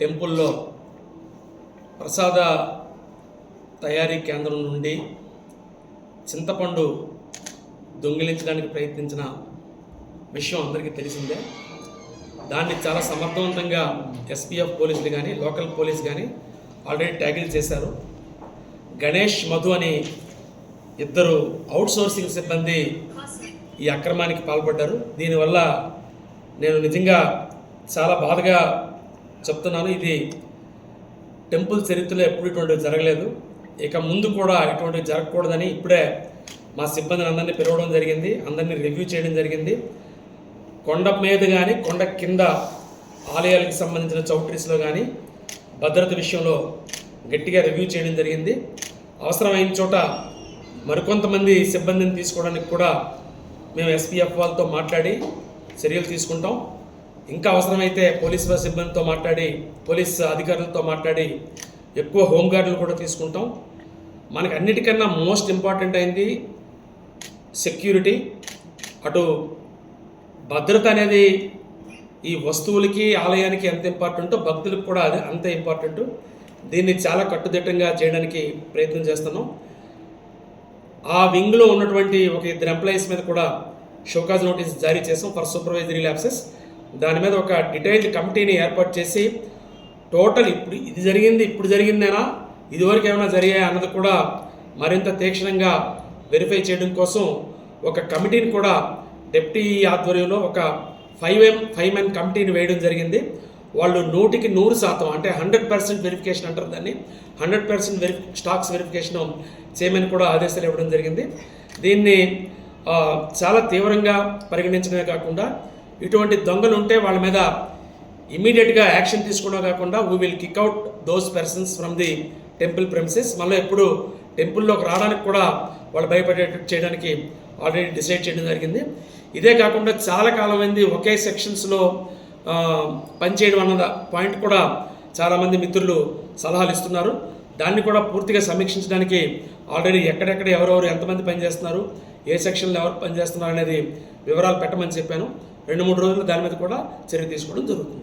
టెంపుల్లో ప్రసాద తయారీ కేంద్రం నుండి చింతపండు దొంగిలించడానికి ప్రయత్నించిన విషయం అందరికీ తెలిసిందే. దాన్ని చాలా సమర్థవంతంగా ఎస్పీఎఫ్ పోలీసులు కానీ లోకల్ పోలీస్ కానీ ఆల్రెడీ ట్యాగిల్ చేశారు. గణేష్ మధు అని ఇద్దరు అవుట్సోర్సింగ్ సిబ్బంది ఈ అక్రమానికి పాల్పడ్డారు. దీనివల్ల నేను నిజంగా చాలా బాధగా చెప్తున్నాను ఇది టెంపుల్ చరిత్రలో ఎప్పుడు ఇటువంటివి జరగలేదు. ఇక ముందు కూడా ఇటువంటివి జరగకూడదని ఇప్పుడే మా సిబ్బందిని అందరినీ పిలవడం జరిగింది అందరినీ రివ్యూ చేయడం జరిగింది. కొండ మీద కానీ కొండ కింద ఆలయాలకు సంబంధించిన చౌట్రీస్లో కానీ భద్రత విషయంలో గట్టిగా రివ్యూ చేయడం జరిగింది. అవసరమైన చోట మరికొంతమంది సిబ్బందిని తీసుకోవడానికి కూడా మేము ఎస్పీఎఫ్ వాళ్ళతో మాట్లాడి చర్యలు తీసుకుంటాం. ఇంకా అవసరమైతే పోలీస్ సిబ్బందితో మాట్లాడి పోలీస్ అధికారులతో మాట్లాడి ఎక్కువ హోంగార్డులు కూడా తీసుకుంటాం. మనకు అన్నిటికన్నా మోస్ట్ ఇంపార్టెంట్ అయింది సెక్యూరిటీ. అటు భద్రత అనేది ఈ వస్తువులకి ఆలయానికి ఎంత ఇంపార్టెంటో భక్తులకు కూడా అది అంత ఇంపార్టెంట్. దీన్ని చాలా కట్టుదిట్టంగా చేయడానికి ప్రయత్నం చేస్తున్నాం. ఆ వింగ్లో ఉన్నటువంటి ఒక ఇద్దరు ఎంప్లాయీస్ మీద కూడా షోకాజ్ నోటీస్ జారీ చేసాం ఫర్ సూపర్వైజరీ ల్యాబ్సెస్ దాని మీద ఒక డీటెయిల్డ్ కమిటీని ఏర్పాటు చేసి టోటల్ ఇప్పుడు ఇది జరిగింది ఇప్పుడు జరిగిందేనా ఇదివరకు ఏమైనా జరిగాయా అన్నది కూడా మరింత తీక్షణంగా వెరిఫై చేయడం కోసం ఒక కమిటీని కూడా డెప్టీ ఆధ్వర్యంలో ఒక ఫైవ్ ఎం ఫైవ్ మెన్ కమిటీని వేయడం జరిగింది. వాళ్ళు నూటికి నూరు శాతం అంటే హండ్రెడ్ పర్సెంట్ వెరిఫికేషన్ అంటారు దాన్ని hundred percent very stocks verification చేయమని కూడా ఆదేశాలు ఇవ్వడం జరిగింది. దీన్ని చాలా తీవ్రంగా పరిగణించడమే కాకుండా ఇటువంటి దొంగలు ఉంటే వాళ్ళ మీద ఇమీడియట్గా యాక్షన్ తీసుకోవడం కాకుండా we will kick out those persons from the temple premises మళ్ళీ ఎప్పుడు టెంపుల్లోకి రావడానికి కూడా వాళ్ళు భయపడేటట్టు చేయడానికి ఆల్రెడీ డిసైడ్ చేయడం జరిగింది. ఇదే కాకుండా చాలా కాలమైంది ఒకే సెక్షన్స్లో పనిచేయడం అన్న పాయింట్ కూడా చాలామంది మిత్రులు సలహాలు ఇస్తున్నారు. దాన్ని కూడా పూర్తిగా సమీక్షించడానికి ఆల్రెడీ ఎక్కడెక్కడ ఎవరెవరు ఎంతమంది పనిచేస్తున్నారు ఏ సెక్షన్లో ఎవరు పనిచేస్తున్నారు అనేది వివరాలు పెట్టమని చెప్పాను. రెండు మూడు రోజులు దాని మీద కూడా చర్య తీసుకోవడం జరుగుతుంది.